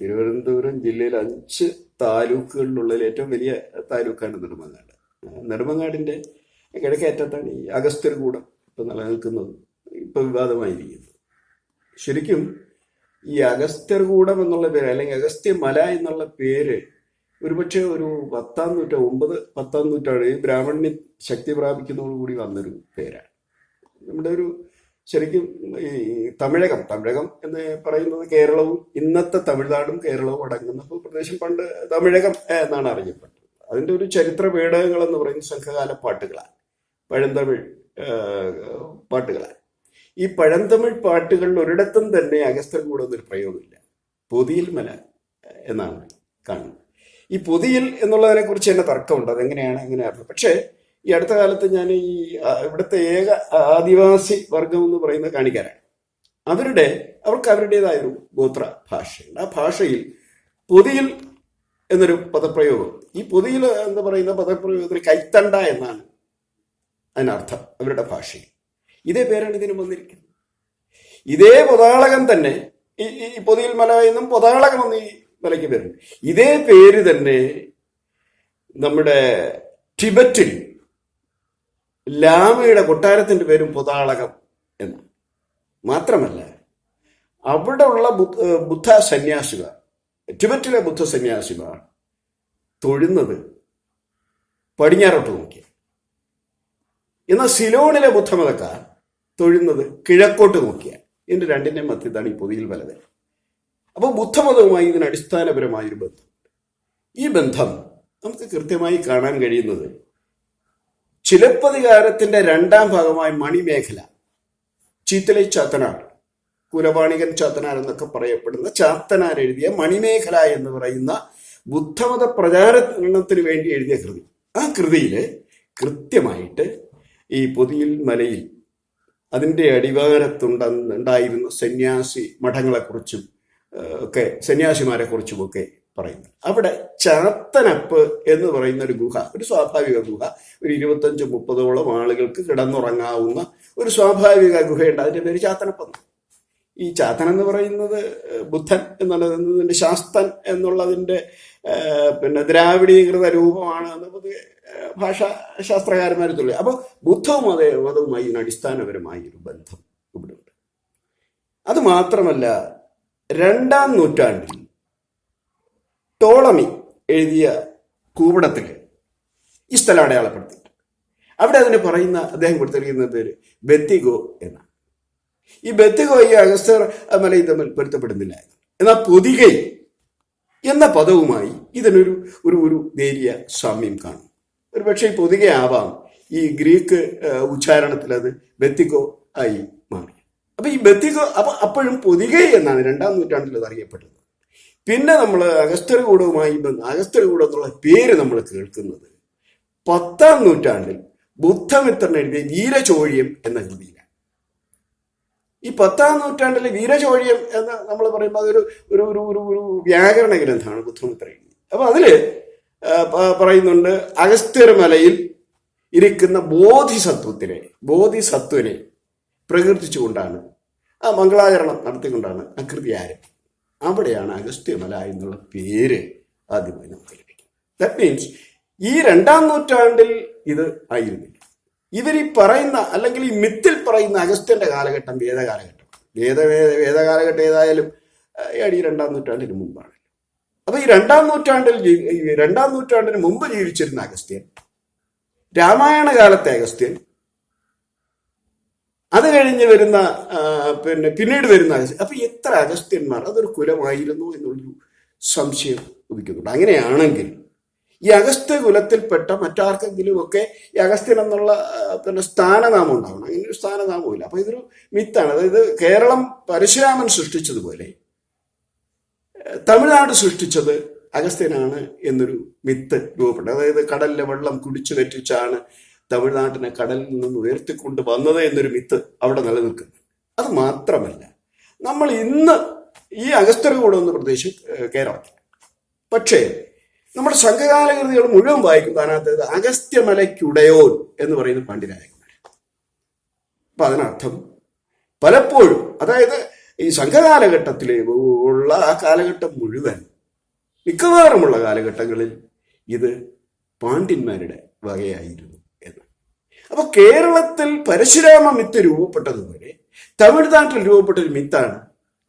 തിരുവനന്തപുരം ജില്ലയിൽ അഞ്ച് താലൂക്കുകളിലുള്ളതിൽ ഏറ്റവും വലിയ താലൂക്കാണ് നെടുമങ്ങാട്. നെടുമങ്ങാടിന്റെ കിഴക്കേറ്റത്താണ് ഈ അഗസ്ത്യർകൂടം ഇപ്പൊ നിലനിൽക്കുന്നത്. ഇപ്പൊ വിവാദമായിരിക്കുന്നത് ശരിക്കും ഈ അഗസ്ത്യർകൂടം എന്നുള്ള പേര് അല്ലെങ്കിൽ അഗസ്ത്യ മല എന്നുള്ള പേര് ഒരുപക്ഷെ ഒരു പത്താം നൂറ്റാ ഒമ്പത് പത്താം നൂറ്റാണ്ട് ഈ ബ്രാഹ്മണ്യ ശക്തി പ്രാപിക്കുന്നതോടുകൂടി വന്നൊരു പേരാണ്. നമ്മുടെ ഒരു ശരിക്കും ഈ തമിഴകം തമിഴകം എന്ന് പറയുന്നത് കേരളവും ഇന്നത്തെ തമിഴ്നാടും കേരളവും അടങ്ങുന്ന പ്രദേശം. പണ്ട് തമിഴകം എന്നാണ് അറിയപ്പെട്ടത്. അതിന്റെ ഒരു ചരിത്ര പേടകങ്ങൾ എന്ന് പറയുന്ന സംഘകാല പാട്ടുകളാണ്. പഴന്തമിഴ് പാട്ടുകളാണ്. ഈ പഴന്തമിഴ് പാട്ടുകളിൽ ഒരിടത്തും തന്നെ അഗസ്ത്യർകൂടം എന്നൊരു പ്രയോഗമില്ല. പൊതിയിൽ മല എന്നാണ് കാണുന്നത്. ഈ പൊതിയിൽ എന്നുള്ളതിനെ കുറിച്ച് തന്നെ തർക്കമുണ്ട്. അതെങ്ങനെയാണ് എങ്ങനെയാണ് പക്ഷേ ഈ അടുത്ത കാലത്ത് ഞാൻ ഈ ഇവിടുത്തെ ഏക ആദിവാസി വർഗം എന്ന് പറയുന്ന കാണിക്കാരാണ് അവരുടെ അവർക്ക് അവരുടേതായ ഒരു ഗോത്ര ഭാഷയുണ്ട് ആ ഭാഷയിൽ പൊതിയിൽ എന്നൊരു പദപ്രയോഗം. ഈ പൊതിയിൽ എന്ന് പറയുന്ന പദപ്രയോഗത്തിന് കൈത്തണ്ട എന്നാണ് അതിനർത്ഥം അവരുടെ ഭാഷയിൽ. ഇതേ പേരാണ് ഇതിന് വന്നിരിക്കുന്നത്. ഇതേ പൊതാളകം തന്നെ ഈ ഈ പൊതിയിൽ മല എന്നും പൊതാളകം എന്ന് ഈ മലയ്ക്ക് പേരുണ്ട്. ഇതേ പേര് തന്നെ നമ്മുടെ ടിബറ്റിൽ ലാമയുടെ കൊട്ടാരത്തിന്റെ പേരും പുതാളകം എന്നാണ് മാത്രമല്ല അവിടെ ഉള്ള ബുദ്ധ സന്യാസിമാർ ടിബറ്റിലെ ബുദ്ധ സന്യാസിമാർ തൊഴുന്നത് പടിഞ്ഞാറോട്ട് നോക്കി എന്നാൽ സിലോണിലെ ബുദ്ധമതക്കാർ തൊഴുന്നത് കിഴക്കോട്ട് നോക്കിയാണ് ഇതിന്റെ രണ്ടിന്റെ മധ്യത്താണ് ഈ പൊതിയിൽ വലത്. അപ്പോൾ ബുദ്ധമതവുമായി ഇതിന് അടിസ്ഥാനപരമായൊരു ബന്ധം. ഈ ബന്ധം നമുക്ക് കൃത്യമായി കാണാൻ കഴിയുന്നത് ചിലപ്പതികാരത്തിന്റെ രണ്ടാം ഭാഗമായ മണിമേഖല. ചീത്തലൈ ചാത്തനാർ കുലപാണികൻ ചാത്തനാർ എന്നൊക്കെ പറയപ്പെടുന്ന ചാത്തനാർ എഴുതിയ മണിമേഖല എന്ന് പറയുന്ന ബുദ്ധമത പ്രചാരണത്തിന് വേണ്ടി എഴുതിയ കൃതി. ആ കൃതിയിൽ കൃത്യമായിട്ട് ഈ പൊതിയിൽ മലയിൽ അതിന്റെ അടിവാരത്തുണ്ട ഉണ്ടായിരുന്ന സന്യാസി മഠങ്ങളെക്കുറിച്ചും ഒക്കെ സന്യാസിമാരെ കുറിച്ചുമൊക്കെ പറയുന്നു. അവിടെ ചാത്തനപ്പ് എന്ന് പറയുന്ന ഒരു ഗുഹ ഒരു സ്വാഭാവിക ഗുഹ ഒരു ഇരുപത്തഞ്ച് മുപ്പതോളം ആളുകൾക്ക് കിടന്നുറങ്ങാവുന്ന ഒരു സ്വാഭാവിക ഗുഹയുണ്ട്. അതിന്റെ പേര് ചാത്തനപ്പെന്ന്. ഈ ചാത്തൻ എന്ന് പറയുന്നത് ബുദ്ധൻ എന്നുള്ളതിന്റെ ശാസ്തൻ എന്നുള്ളതിന്റെ പിന്നെ ദ്രാവിഡീകൃത രൂപമാണ് എന്ന് പൊതുവെ ഭാഷാ ശാസ്ത്രകാരന്മാർ തുള്ളി. അപ്പോൾ ബുദ്ധവും അതേ മതവുമായി അടിസ്ഥാനപരമായ ഒരു ബന്ധം ഇവിടെ ഉണ്ട് അത് മാത്രമല്ല രണ്ടാം നൂറ്റാണ്ടിൽ ടോളമി എഴുതിയ കൂവടത്തിൽ ഈ സ്ഥലം അടയാളപ്പെടുത്തിയിട്ടുണ്ട്. അവിടെ അതിന് പറയുന്ന അദ്ദേഹം കൊടുത്തിരിക്കുന്ന പേര് ബെത്തിഗോ എന്നാണ്. ഈ ബെത്തിഗോ ഈ അഗസ്തർ മലയും തമ്മിൽ പൊരുത്തപ്പെടുന്നില്ല എന്നാൽ പൊതികൈ എന്ന പദവുമായി ഇതിനൊരു ഒരു ഒരു നേരിയ സാമ്യം കാണും. ഒരു പക്ഷേ പൊതികയാവാം ഈ ഗ്രീക്ക് ഉച്ചാരണത്തിൽ അത് ബെത്തിഗോ ആയി മാറി. അപ്പൊ ഈ ബെത്തിഗോ അപ്പൊ അപ്പോഴും പൊതികൈ എന്നാണ് രണ്ടാം നൂറ്റാണ്ടിൽ അത് അറിയപ്പെട്ടത്. പിന്നെ നമ്മൾ അഗസ്ത്യർകൂടവുമായി ബന്ധ അഗസ്ത്യർകൂടം എന്നുള്ള പേര് നമ്മൾ കേൾക്കുന്നത് പത്താം നൂറ്റാണ്ടിൽ ബുദ്ധമിത്രൻ എഴുതിയ വീരചോഴിയം എന്ന കൃതിയിലാണ്. ഈ പത്താം നൂറ്റാണ്ടിലെ വീരചോഴിയം എന്ന് നമ്മൾ പറയുമ്പോൾ അതൊരു ഒരു ഒരു ഒരു ഒരു വ്യാകരണ ഗ്രന്ഥമാണ് ബുദ്ധമിത്ര എഴുതി അപ്പൊ അതിൽ പറയുന്നുണ്ട് അഗസ്ത്യർ മലയിൽ ഇരിക്കുന്ന ബോധിസത്വത്തിനെ ബോധിസത്വനെ പ്രകീർത്തിച്ചുകൊണ്ടാണ് ആ മംഗളാചരണം നടത്തിക്കൊണ്ടാണ് ആ കൃതി ആരംഭിക്കുന്നത് അവിടെയാണ് അഗസ്ത്യമല എന്നുള്ള പേര് ആദ്യമായി നമുക്ക് ലഭിക്കുന്നത്. ദാറ്റ് മീൻസ് ഈ രണ്ടാം നൂറ്റാണ്ടിൽ ഇത് ആയിരുന്നില്ല. ഇവർ ഈ പറയുന്ന അല്ലെങ്കിൽ ഈ മിത്തിൽ പറയുന്ന അഗസ്ത്യന്റെ കാലഘട്ടം വേദകാലഘട്ടം. വേദ വേദ വേദകാലഘട്ടം ഏതായാലും അടി രണ്ടാം നൂറ്റാണ്ടിന് മുമ്പാണ്. അപ്പൊ ഈ രണ്ടാം നൂറ്റാണ്ടിൽ രണ്ടാം നൂറ്റാണ്ടിന് മുമ്പ് ജീവിച്ചിരുന്ന അഗസ്ത്യൻ രാമായണ കാലത്തെ അഗസ്ത്യൻ അത് കഴിഞ്ഞ് വരുന്ന പിന്നെ പിന്നീട് വരുന്ന അഗസ്ത്യൻ. അപ്പൊ എത്ര അഗസ്ത്യന്മാർ അതൊരു കുലമായിരുന്നു എന്നുള്ളൊരു സംശയം ഉദിക്കുന്നുണ്ട്. അങ്ങനെയാണെങ്കിൽ ഈ അഗസ്ത്യ കുലത്തിൽപ്പെട്ട മറ്റാർക്കെങ്കിലും ഒക്കെ ഈ അഗസ്ത്യൻ എന്നുള്ള പിന്നെ സ്ഥാനനാമം ഉണ്ടാവണം. അങ്ങനെ ഒരു സ്ഥാനനാമമില്ല അപ്പൊ ഇതൊരു മിത്താണ്. അതായത് കേരളം പരശുരാമൻ സൃഷ്ടിച്ചതുപോലെ തമിഴ്നാട് സൃഷ്ടിച്ചത് അഗസ്ത്യനാണ് എന്നൊരു മിത്ത് രൂപപ്പെട്ടു. അതായത് കടലിലെ വെള്ളം കുടിച്ചു വെറ്റിച്ചാണ് തമിഴ്നാട്ടിനെ കടലിൽ നിന്ന് ഉയർത്തിക്കൊണ്ട് വന്നത് എന്നൊരു മിത്ത് അവിടെ നിലനിൽക്കുന്നു അത് മാത്രമല്ല നമ്മൾ ഇന്ന് ഈ അഗസ്ത്യർകൂടം എന്ന പ്രദേശം കേരളം. പക്ഷേ നമ്മുടെ സംഘകാല കൃതികൾ മുഴുവൻ വായിക്കുമ്പോൾ അതിനകത്ത് അഗസ്ത്യമലയ്ക്കുടയോൻ എന്ന് പറയുന്ന പാണ്ഡ്യരാജകുമാരൻ അപ്പൊ അതിനർത്ഥം പലപ്പോഴും അതായത് ഈ സംഘകാലഘട്ടത്തിൽ ഉള്ള ആ കാലഘട്ടം മുഴുവൻ മിക്കവാറുമുള്ള കാലഘട്ടങ്ങളിൽ ഇത് പാണ്ഡ്യന്മാരുടെ വകയായിരുന്നു എന്ന്. അപ്പൊ കേരളത്തിൽ പരശുരാമ മിത്ത് രൂപപ്പെട്ടതുപോലെ തമിഴ്നാട്ടിൽ രൂപപ്പെട്ട ഒരു മിത്താണ്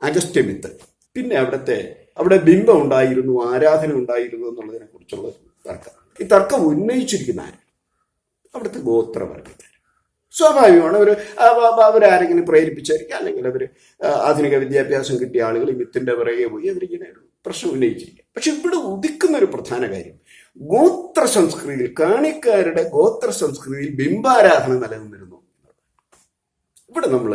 അഗസ്റ്റ്യ മിത്ത്. പിന്നെ അവിടുത്തെ അവിടെ ബിംബം ഉണ്ടായിരുന്നു ആരാധന ഉണ്ടായിരുന്നു എന്നുള്ളതിനെ കുറിച്ചുള്ള തർക്കം. ഈ തർക്കം ഉന്നയിച്ചിരിക്കുന്ന ആര്? അവിടുത്തെ ഗോത്രവർഗക്കാർ സ്വാഭാവികമാണ് അവർ അവരാരെങ്കിലും പ്രേരിപ്പിച്ചായിരിക്കും അല്ലെങ്കിൽ അവർ ആധുനിക വിദ്യാഭ്യാസം കിട്ടിയ ആളുകൾ ഈ മിത്തിന്റെ പിറകെ പോയി അവരിങ്ങനെ ഒരു പ്രശ്നം ഉന്നയിച്ചിരിക്കും. പക്ഷെ ഇവിടെ ഉദിക്കുന്ന ഒരു പ്രധാന കാര്യം ഗോത്ര സംസ്കൃതിയിൽ കാണിക്കാരുടെ ഗോത്ര സംസ്കൃതിയിൽ ബിംബാരാധന നിലനിന്നിരുന്നു. ഇവിടെ നമ്മൾ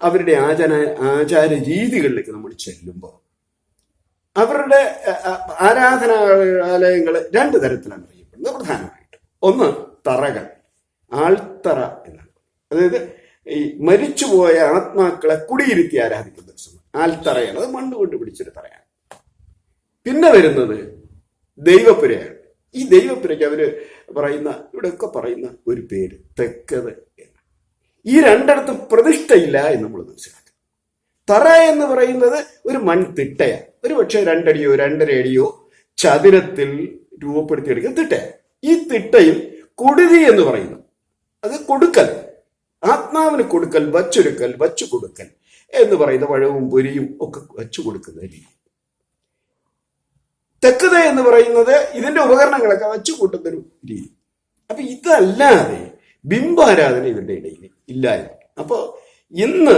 അവരുടെ ആചാര ആചാര രീതികളിലേക്ക് നമ്മൾ ചെല്ലുമ്പോൾ അവരുടെ ആരാധനാലയങ്ങൾ രണ്ട് തരത്തിലാണ് അറിയപ്പെടുന്നത്. പ്രധാനമായിട്ട് ഒന്ന് തറകൾ ആൾത്തറ എന്നാണ്. അതായത് ഈ മരിച്ചുപോയ ആത്മാക്കളെ കുടിയിരുത്തി ആരാധിക്കുന്ന ആൽത്തറയാണ് അത് മണ്ണ് കൊണ്ട് പിടിച്ചൊരു തറയാണ്. പിന്നെ വരുന്നത് ദൈവപുരയാണ് ഈ ദൈവപുരയ്ക്ക് അവർ പറയുന്ന ഇവിടെയൊക്കെ പറയുന്ന ഒരു പേര് തെക്കത്. ഈ രണ്ടിടത്തും പ്രതിഷ്ഠയില്ല എന്ന് നമ്മൾ മനസ്സിലാക്കുക തറ എന്ന് പറയുന്നത് ഒരു മൺതിട്ടയാണ് ഒരു പക്ഷേ രണ്ടടിയോ രണ്ടര അടിയോ ചതുരത്തിൽ രൂപപ്പെടുത്തിയെടുക്കുന്ന തിട്ടയാണ്. ഈ തിട്ടയിൽ കൊടുതി എന്ന് പറയുന്നു. അത് കൊടുക്കൽ. ആത്മാവിന് കൊടുക്കൽ വച്ചൊരുക്കൽ വച്ചു കൊടുക്കൽ എന്ന് പറയുന്ന വഴവും പൊരിയും ഒക്കെ വച്ചു കൊടുക്കുന്ന രീതി. തെക്കത എന്ന് പറയുന്നത് ഇതിന്റെ ഉപകരണങ്ങളൊക്കെ വച്ചു കൂട്ടുന്ന ഒരു രീതി. അപ്പൊ ഇതല്ലാതെ ബിംബാരാധന ഇതിന്റെ ഇടയിൽ ഇല്ലായിരുന്നു. അപ്പോൾ ഇന്ന്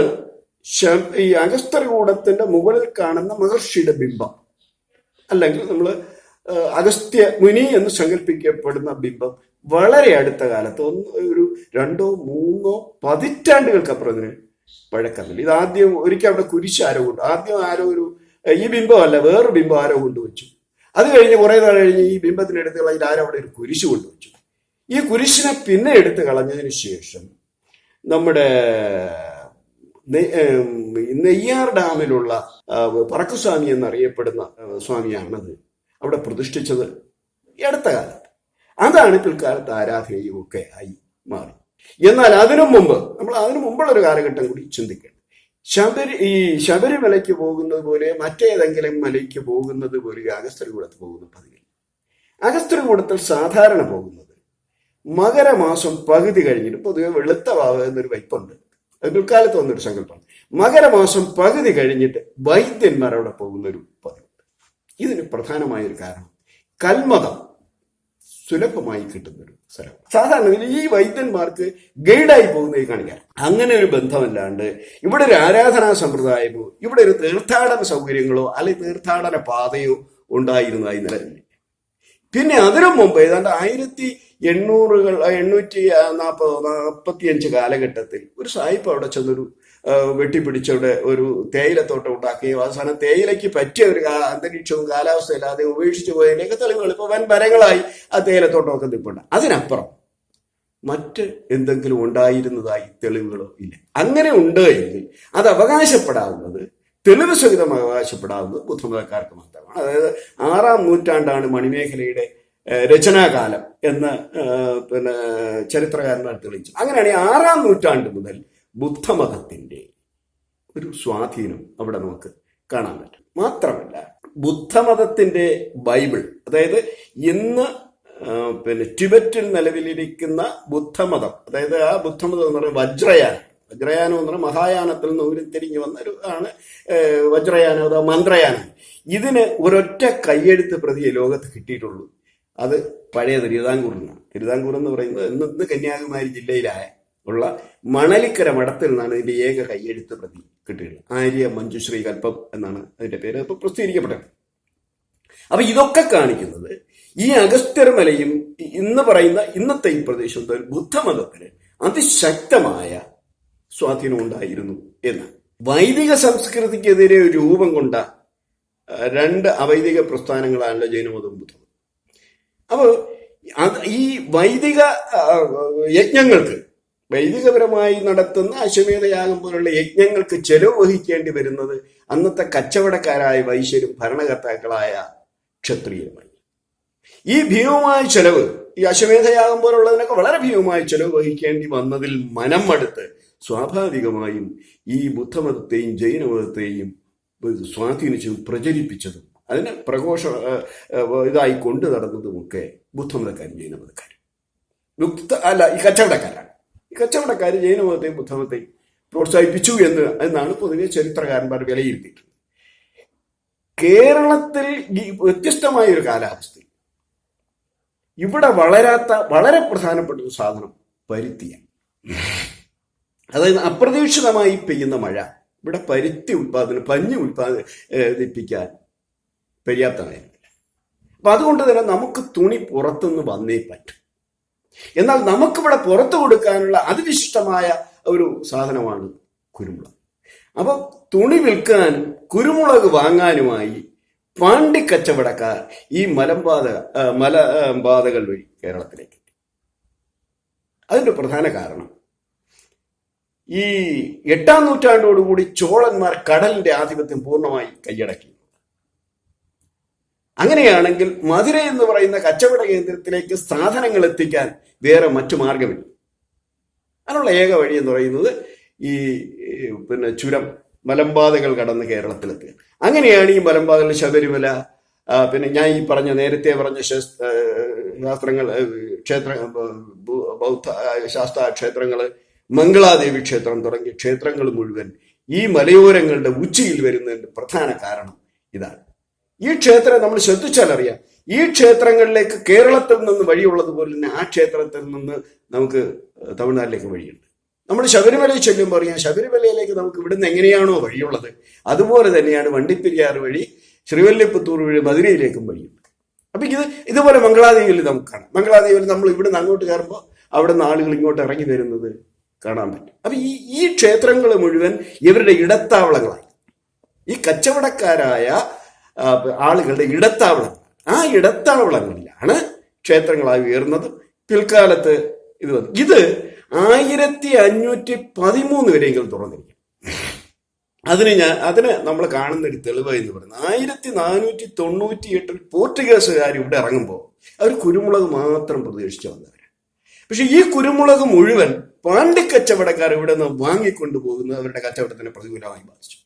ഈ അഗസ്ത്യകൂടത്തിന്റെ മുകളിൽ കാണുന്ന മഹർഷിയുടെ ബിംബം അല്ലെങ്കിൽ നമ്മൾ അഗസ്ത്യ മുനി എന്ന് സങ്കല്പിക്കപ്പെടുന്ന ബിംബം വളരെ അടുത്ത കാലത്ത് ഒന്ന് ഒരു രണ്ടോ മൂന്നോ പതിറ്റാണ്ടുകൾക്കപ്പുറം ഇതിന് പഴക്കമില്ല. ഇത് ആദ്യം ഒരിക്കൽ അവിടെ കുരിശ് ആരോ കൊണ്ട് ആദ്യം ആരോ ഒരു ഈ ബിംബമല്ല വേറൊരു ബിംബം ആരോ കൊണ്ടുവച്ചു. അത് കഴിഞ്ഞ് കുറെ നാൾ കഴിഞ്ഞ് ഈ ബിംബത്തിന് എടുത്ത് കളഞ്ഞിട്ട് ആരോ അവിടെ ഒരു കുരിശ് കൊണ്ടുവച്ചു. ഈ കുരിശിനെ പിന്നെ എടുത്ത് കളഞ്ഞതിന് ശേഷം നമ്മുടെ നെയ്യാർ ഡാമിലുള്ള പറക്കുസ്വാമി എന്നറിയപ്പെടുന്ന സ്വാമിയാണത് അവിടെ പ്രതിഷ്ഠിച്ചത് അടുത്ത കാലത്ത്. അതാണ് പിൽക്കാലത്ത് ആരാധനയും ഒക്കെ ആയി മാറി. എന്നാൽ അതിനു മുമ്പ് നമ്മൾ അതിനു മുമ്പുള്ള ഒരു കാലഘട്ടം കൂടി ചിന്തിക്കണം. ശബരി ഈ ശബരിമലയ്ക്ക് പോകുന്നത് പോലെ മറ്റേതെങ്കിലും മലയ്ക്ക് പോകുന്നത് പോലെ അഗസ്ത്യകൂടത്ത് പോകുന്ന പതിവില്ല അഗസ്ത്യകൂടത്തിൽ സാധാരണ പോകുന്നത് മകരമാസം പകുതി കഴിഞ്ഞിട്ട് പൊതുവെ വെളുത്ത വാവ് എന്നൊരു വയ്പുണ്ട് അത് പിൽക്കാലത്ത് വന്നൊരു സങ്കല്പമാണ്. മകരമാസം പകുതി കഴിഞ്ഞിട്ട് വൈദ്യന്മാർ അവിടെ പോകുന്ന ഒരു പതിവുണ്ട് ഇതിന് പ്രധാനമായ ഒരു കാരണം കൽമതം സുലഭമായി കിട്ടുന്ന ഒരു സ്ഥലം. സാധാരണ ഈ വൈദ്യന്മാർക്ക് ഗൈഡായി പോകുന്നത് കാണിക്കാൻ അങ്ങനെ ഒരു ബന്ധമല്ലാണ്ട് ഇവിടെ ഒരു ആരാധനാ സമ്പ്രദായമോ ഇവിടെ ഒരു തീർത്ഥാടന സൗകര്യങ്ങളോ അല്ലെങ്കിൽ തീർത്ഥാടന പാതയോ ഉണ്ടായിരുന്നതായി നിലനിന്നില്ല. പിന്നെ അതിനു മുമ്പ് ഏതാണ്ട് ആയിരത്തി എണ്ണൂറുകൾ എണ്ണൂറ്റി നാൽപ്പത് നാൽപ്പത്തിയഞ്ച് കാലഘട്ടത്തിൽ ഒരു സായിപ്പ് അവിടെ ചെന്നൊരു വെട്ടിപ്പിടിച്ചവിടെ ഒരു തേയിലത്തോട്ടം ഉണ്ടാക്കുകയും അവസാനം തേയിലയ്ക്ക് പറ്റിയ ഒരു അന്തരീക്ഷവും കാലാവസ്ഥ ഇല്ലാതെ ഉപേക്ഷിച്ചു പോയതിനൊക്കെ തെളിവുകൾ ഇപ്പൊ വൻ മരങ്ങളായി ആ തേയിലത്തോട്ടമൊക്കെ നിൽപ്പുണ്ട്. അതിനപ്പുറം മറ്റ് എന്തെങ്കിലും ഉണ്ടായിരുന്നതായി തെളിവുകളോ ഇല്ല. അങ്ങനെ ഉണ്ട് എങ്കിൽ അത് അവകാശപ്പെടാവുന്നത് തെളിവ് സഹിതം അവകാശപ്പെടാവുന്നത് ബുദ്ധമതക്കാർക്ക് മാത്രമാണ്. അതായത് ആറാം നൂറ്റാണ്ടാണ് മണിമേഖലയുടെ രചനാകാലം എന്ന് പിന്നെ ചരിത്രകാരന്മാർ തെളിയിച്ചു. അങ്ങനെയാണെങ്കിൽ ആറാം നൂറ്റാണ്ട് മുതൽ ബുദ്ധമതത്തിന്റെ ഒരു സ്വാധീനം അവിടെ നമുക്ക് കാണാൻ പറ്റും. മാത്രമല്ല ബുദ്ധമതത്തിന്റെ ബൈബിൾ അതായത് ഇന്ന് പിന്നെ ടിബറ്റിൽ നിലവിലിരിക്കുന്ന ബുദ്ധമതം അതായത് ആ ബുദ്ധമതം എന്ന് പറയുന്നത് വജ്രയാനം. വജ്രയാനം എന്ന് പറഞ്ഞാൽ മഹായാനത്തിൽ നിന്ന് ഉരുത്തിരിഞ്ഞു വന്ന ഒരു ആണ് വജ്രയാനം അഥവാ മന്ത്രയാനം. ഇതിന് ഒരൊറ്റ കയ്യെഴുത്ത് പ്രതിയെ ലോകത്ത് കിട്ടിയിട്ടുള്ളൂ. അത് പഴയ തിരുവിതാംകൂറിനാണ്. തിരുവിതാംകൂർ എന്ന് പറയുന്നത് ഇന്ന് കന്യാകുമാരി ജില്ലയിലായ ഉള്ള മണലിക്കര മഠത്തിൽ നിന്നാണ് ഇതിന്റെ ഏക കയ്യെഴുത്ത് പ്രതി കിട്ടുന്നത് ആര്യ മഞ്ജുശ്രീ കൽപ്പം എന്നാണ് അതിന്റെ പേര്. അപ്പോൾ പ്രസിദ്ധീകരിക്കപ്പെട്ടത്. അപ്പൊ ഇതൊക്കെ കാണിക്കുന്നത് ഈ അഗസ്ത്യർമലയും ഇന്ന് പറയുന്ന ഇന്നത്തെ ഈ പ്രദേശം ബുദ്ധമതത്തിന് അതിശക്തമായ സ്വാധീനം ഉണ്ടായിരുന്നു എന്ന്. വൈദിക സംസ്കൃതിക്കെതിരെ രൂപം കൊണ്ട രണ്ട് അവൈദിക പ്രസ്ഥാനങ്ങളാണല്ലോ ജൈനമതം ബുദ്ധമതം അപ്പോൾ ഈ വൈദിക യജ്ഞങ്ങൾക്ക് വൈദികപരമായി നടത്തുന്ന അശ്വമേധയാഗം പോലുള്ള യജ്ഞങ്ങൾക്ക് ചെലവ് വഹിക്കേണ്ടി വരുന്നത് അന്നത്തെ കച്ചവടക്കാരായ വൈശ്യരും ഭരണകർത്താക്കളായ ക്ഷത്രിയരുമായി. ഈ ഭീമമായ ചെലവ് ഈ അശ്വമേധയാഗം പോലുള്ളതിനൊക്കെ വളരെ ഭീമമായ ചെലവ് വഹിക്കേണ്ടി വന്നതിൽ മനം മടുത്ത് സ്വാഭാവികമായും ഈ ബുദ്ധമതത്തെയും ജൈനമതത്തെയും സ്വാധീനിച്ചതും പ്രചരിപ്പിച്ചതും അതിന് പ്രഘോഷ ഇതായി കൊണ്ടു നടന്നതുമൊക്കെ ബുദ്ധമതക്കാരും ജൈനമതക്കാരും. യുക്ത അല്ല ഈ കച്ചവടക്കാരാണ്. ഈ കച്ചവടക്കാർ ജൈനമതത്തെയും ബുദ്ധമതത്തെയും പ്രോത്സാഹിപ്പിച്ചു എന്ന് എന്നാണ് പൊതുവെ ചരിത്രകാരന്മാർ വിലയിരുത്തിയിട്ടുള്ളത്. കേരളത്തിൽ വ്യത്യസ്തമായ ഒരു കാലാവസ്ഥയിൽ ഇവിടെ വളരാത്ത വളരെ പ്രധാനപ്പെട്ട ഒരു സാധനം പരുത്തിയാണ്. അതായത് അപ്രതീക്ഷിതമായി പെയ്യുന്ന മഴ ഇവിടെ പരുത്തി ഉൽപാദനം പഞ്ഞി ഉൽപാദിപ്പിക്കാൻ പര്യാപ്തമായിരുന്നില്ല അപ്പൊ അതുകൊണ്ട് തന്നെ നമുക്ക് തുണി പുറത്തുനിന്ന് വന്നേ പറ്റും. എന്നാൽ നമുക്കിവിടെ പുറത്തു കൊടുക്കാനുള്ള അതിവിശിഷ്ടമായ ഒരു സാധനമാണ് കുരുമുളക്. അപ്പോൾ തുണി വിൽക്കാനും കുരുമുളക് വാങ്ങാനുമായി പാണ്ടി കച്ചവടക്കാർ ഈ മലമ്പാത ആ, മല പാതകൾ വഴി കേരളത്തിലേക്ക് അതിന്റെ പ്രധാന കാരണം ഈ എട്ടാം നൂറ്റാണ്ടോടുകൂടി ചോളന്മാർ കടലിന്റെ ആധിപത്യം പൂർണമായി കൈയടക്കി. അങ്ങനെയാണെങ്കിൽ മധുര എന്ന് പറയുന്ന കച്ചവട കേന്ദ്രത്തിലേക്ക് സാധനങ്ങൾ എത്തിക്കാൻ വേറെ മറ്റു മാർഗമില്ല. അതിനുള്ള ഏക വഴി എന്ന് പറയുന്നത് ഈ പിന്നെ ചുരം മലമ്പാതകൾ കടന്ന് കേരളത്തിലെത്തുക. അങ്ങനെയാണ് ഈ മലമ്പാതകൾ ശബരിമല പിന്നെ ഞാൻ ഈ പറഞ്ഞ നേരത്തെ പറഞ്ഞ ശാസ്ത്രങ്ങൾ ക്ഷേത്ര ബൗദ്ധ ശാസ്ത്ര ക്ഷേത്രങ്ങൾ മംഗളാദേവി ക്ഷേത്രം തുടങ്ങിയ ക്ഷേത്രങ്ങൾ മുഴുവൻ ഈ മലയോരങ്ങളുടെ ഉച്ചയിൽ വരുന്നതിന്റെ പ്രധാന കാരണം ഇതാണ്. ഈ ക്ഷേത്രം നമ്മൾ ശ്രദ്ധിച്ചാൽ അറിയാം ഈ ക്ഷേത്രങ്ങളിലേക്ക് കേരളത്തിൽ നിന്ന് വഴിയുള്ളതുപോലെ തന്നെ ആ ക്ഷേത്രത്തിൽ നിന്ന് നമുക്ക് തമിഴ്നാട്ടിലേക്ക് വഴിയുണ്ട്. നമ്മൾ ശബരിമലയിൽ ചെല്ലുമ്പോൾ അറിയാം ശബരിമലയിലേക്ക് നമുക്ക് ഇവിടുന്ന് എങ്ങനെയാണോ വഴിയുള്ളത്? അതുപോലെ തന്നെയാണ് വണ്ടിപ്പെരിയാർ വഴി ശ്രീവല്ലിപ്പുത്തൂർ വഴി മധുരയിലേക്കും വഴിയുണ്ട്. അപ്പൊ ഇത് ഇതുപോലെ മംഗളാദേവിയിൽ നമുക്ക് കാണാം. മംഗളാദേവിയിൽ നമ്മൾ ഇവിടുന്ന് അങ്ങോട്ട് കയറുമ്പോൾ അവിടെ നിന്ന് ആളുകൾ ഇങ്ങോട്ട് ഇറങ്ങി വരുന്നത് കാണാൻ പറ്റും. അപ്പൊ ഈ ഈ ക്ഷേത്രങ്ങൾ മുഴുവൻ ഇവരുടെ ഇടത്താവളങ്ങളായി ഈ കച്ചവടക്കാരായ ആളുകളുടെ ഇടത്താവളങ്ങൾ ആ ഇടത്താവളങ്ങളിലാണ് ക്ഷേത്രങ്ങളായി ഉയർന്നത് പിൽക്കാലത്ത് ഇത് വന്നു ഇത് ആയിരത്തി അഞ്ഞൂറ്റി പതിമൂന്ന് വരെയെങ്കിലും തുറന്നിരിക്കും. അതിന് ഞാൻ അതിന് നമ്മൾ കാണുന്ന ഒരു തെളിവ് എന്ന് പറയുന്നത് ആയിരത്തി നാനൂറ്റി തൊണ്ണൂറ്റി എട്ടിൽ പോർച്ചുഗീസുകാർ ഇവിടെ ഇറങ്ങുമ്പോൾ അവർ കുരുമുളക് മാത്രം പ്രതീക്ഷിച്ചു വന്നവർ പക്ഷെ ഈ കുരുമുളക് മുഴുവൻ പാണ്ടിക്കച്ചവടക്കാർ ഇവിടെ നിന്ന് വാങ്ങിക്കൊണ്ടു പോകുന്നത് അവരുടെ കച്ചവടത്തിന് പ്രതികൂലമായി ബാധിച്ചു.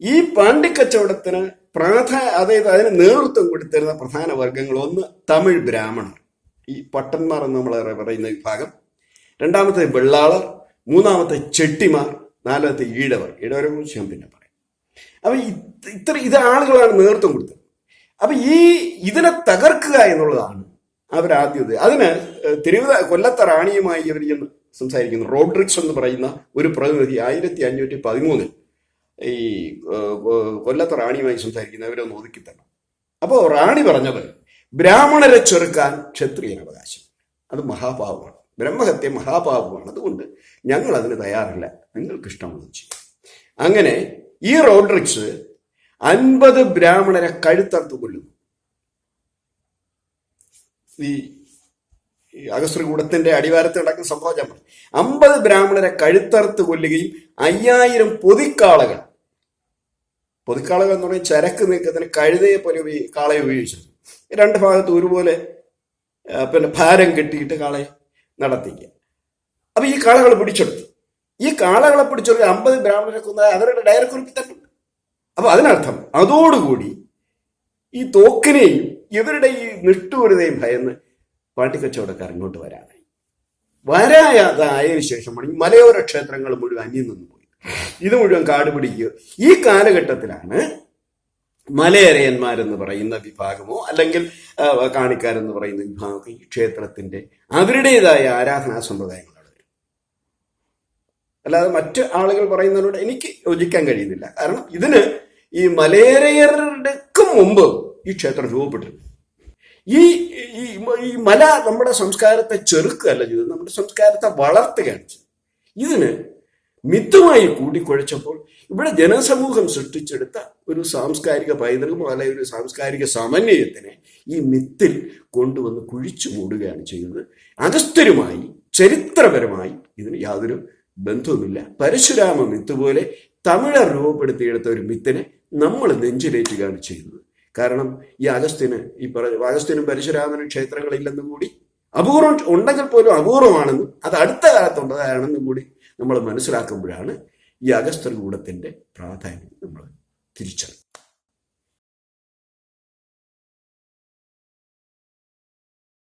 ഈ പാണ്ടി കച്ചവടത്തിന് പ്രാധാ അതായത് അതിന് നേതൃത്വം കൊടുത്തിരുന്ന പ്രധാന വർഗങ്ങൾ ഒന്ന് തമിഴ് ബ്രാഹ്മണർ. ഈ പട്ടന്മാർ എന്ന് നമ്മൾ പറയുന്ന വിഭാഗം രണ്ടാമത്തെ വെള്ളാളർ മൂന്നാമത്തെ ചെട്ടിമാർ നാലാമത്തെ ഈഴവർ ഈഴവരെ കുറിച്ച് ഞാൻ പിന്നെ പറയാം. അപ്പൊ ഇത്ര ഇത് ആളുകളാണ് നേതൃത്വം കൊടുത്തത്. അപ്പൊ ഈ ഇതിനെ തകർക്കുക എന്നുള്ളതാണ് അവരാദ്യത് അതിന് തിരുവിത കൊല്ലത്തെ റാണിയുമായി ഇവർ ചെന്ന് സംസാരിക്കുന്നു. റോഡ്രിക്സ് എന്ന് പറയുന്ന ഒരു പ്രതിനിധി ആയിരത്തി അഞ്ഞൂറ്റി പതിമൂന്നിൽ ഈ കൊല്ലത്ത് റാണിയുമായി സംസാരിക്കുന്നത് അവരെ ഒതുക്കി തരണം അപ്പോൾ റാണി പറഞ്ഞത് ബ്രാഹ്മണരെ ചെറുക്കാൻ ക്ഷത്രിയന് അവകാശം. അത് മഹാപാപമാണ്. ബ്രഹ്മഹത്യ മഹാപാപമാണ്. അതുകൊണ്ട് ഞങ്ങൾ അതിന് തയ്യാറില്ല. നിങ്ങൾക്ക് ഇഷ്ടമുള്ളത് ചെയ്യും. അങ്ങനെ ഈ റോഡ്രിക്സ് അൻപത് ബ്രാഹ്മണരെ കഴുത്തറുത്ത് കൊല്ലുന്നു. ഈ അഗസ്ത്രീകൂടത്തിന്റെ അടിവാരത്ത് നടക്കുന്ന സംഭവം ഞാൻ പറഞ്ഞു. അമ്പത് ബ്രാഹ്മണരെ കഴുത്തറുത്ത് കൊല്ലുകയും അയ്യായിരം പൊതിക്കാളകൾ പൊതിക്കാളകൾ എന്ന് പറഞ്ഞാൽ ചരക്ക് നീക്കത്തിന് കഴുതയെ പോലെ കാളയെ ഉപയോഗിച്ചിരുന്നു. രണ്ട് ഭാഗത്ത് ഒരുപോലെ പിന്നെ ഭാരം കെട്ടിയിട്ട് കാളയെ നടത്തിക്കുക. അപ്പൊ ഈ കാളകൾ പിടിച്ചെടുത്തു. ഈ കാളകളെ പിടിച്ചെടുത്ത് അമ്പത് ബ്രാഹ്മണരെ കൊന്ന അവരുടെ ഡയറി കുറിപ്പിൽ തന്നെ അപ്പൊ അതിനർത്ഥം അതോടുകൂടി ഈ തോക്കിനെയും ഇവരുടെ ഈ നിഷ്ഠൂരതയും ഭയന്ന് പാട്ടിക്കച്ചവടക്കാർ ഇങ്ങോട്ട് വരാതെ വരാതായതിനു ശേഷമാണ് ഈ മലയോര ക്ഷേത്രങ്ങൾ മുഴുവൻ അന്യം നിന്ന് പോയി ഇത് മുഴുവൻ കാട് പിടിക്കുക. ഈ കാലഘട്ടത്തിലാണ് മലയരയന്മാരെന്ന് പറയുന്ന വിഭാഗമോ അല്ലെങ്കിൽ കാണിക്കാരെന്ന് പറയുന്ന വിഭാഗമൊക്കെ ഈ ക്ഷേത്രത്തിന്റെ അവരുടേതായ ആരാധനാ സമ്പ്രദായങ്ങൾ അല്ലാതെ മറ്റ് ആളുകൾ പറയുന്നതിനോട് എനിക്ക് യോജിക്കാൻ കഴിയുന്നില്ല. കാരണം ഇതിന് ഈ മലയരയർക്കും മുമ്പ് ഈ ക്ഷേത്രം രൂപപ്പെട്ടിരുന്നു. ഈ ഈ മല നമ്മുടെ സംസ്കാരത്തെ ചെറുക്കുകയല്ല ചെയ്തത് നമ്മുടെ സംസ്കാരത്തെ വളർത്തുകയാണ് ചെയ്തത്. ഇതിന് മിത്തുമായി കൂടിക്കുഴച്ചപ്പോൾ ഇവിടെ ജനസമൂഹം സൃഷ്ടിച്ചെടുത്ത ഒരു സാംസ്കാരിക പൈതൃകം അല്ലെങ്കിൽ ഒരു സാംസ്കാരിക സമന്വയത്തിനെ ഈ മിത്തിൽ കൊണ്ടുവന്ന് കുഴിച്ചു മൂടുകയാണ് ചെയ്യുന്നത്. അഗസ്ത്യരുമായി ചരിത്രപരമായി ഇതിന് യാതൊരു ബന്ധവുമില്ല. പരശുരാമ മിത്ത് പോലെ തമിഴർ രൂപപ്പെടുത്തിയെടുത്ത ഒരു മിത്തിനെ നമ്മൾ നെഞ്ചിലേറ്റുകയാണ് ചെയ്യുന്നത്. കാരണം ഈ അഗസ്ത്യന് ഈ പറഞ്ഞു അഗസ്ത്യനും പരശുരാമനും ക്ഷേത്രങ്ങളില്ലെന്നും കൂടി അപൂർവം ഉണ്ടെങ്കിൽ പോലും അപൂർവമാണെന്നും അത് അടുത്ത കാലത്തുള്ളതാണെന്നും കൂടി നമ്മൾ മനസ്സിലാക്കുമ്പോഴാണ് ഈ അഗസ്ത്യകൂടത്തിന്റെ പ്രാധാന്യം നമ്മൾ തിരിച്ചറിയുന്നത്.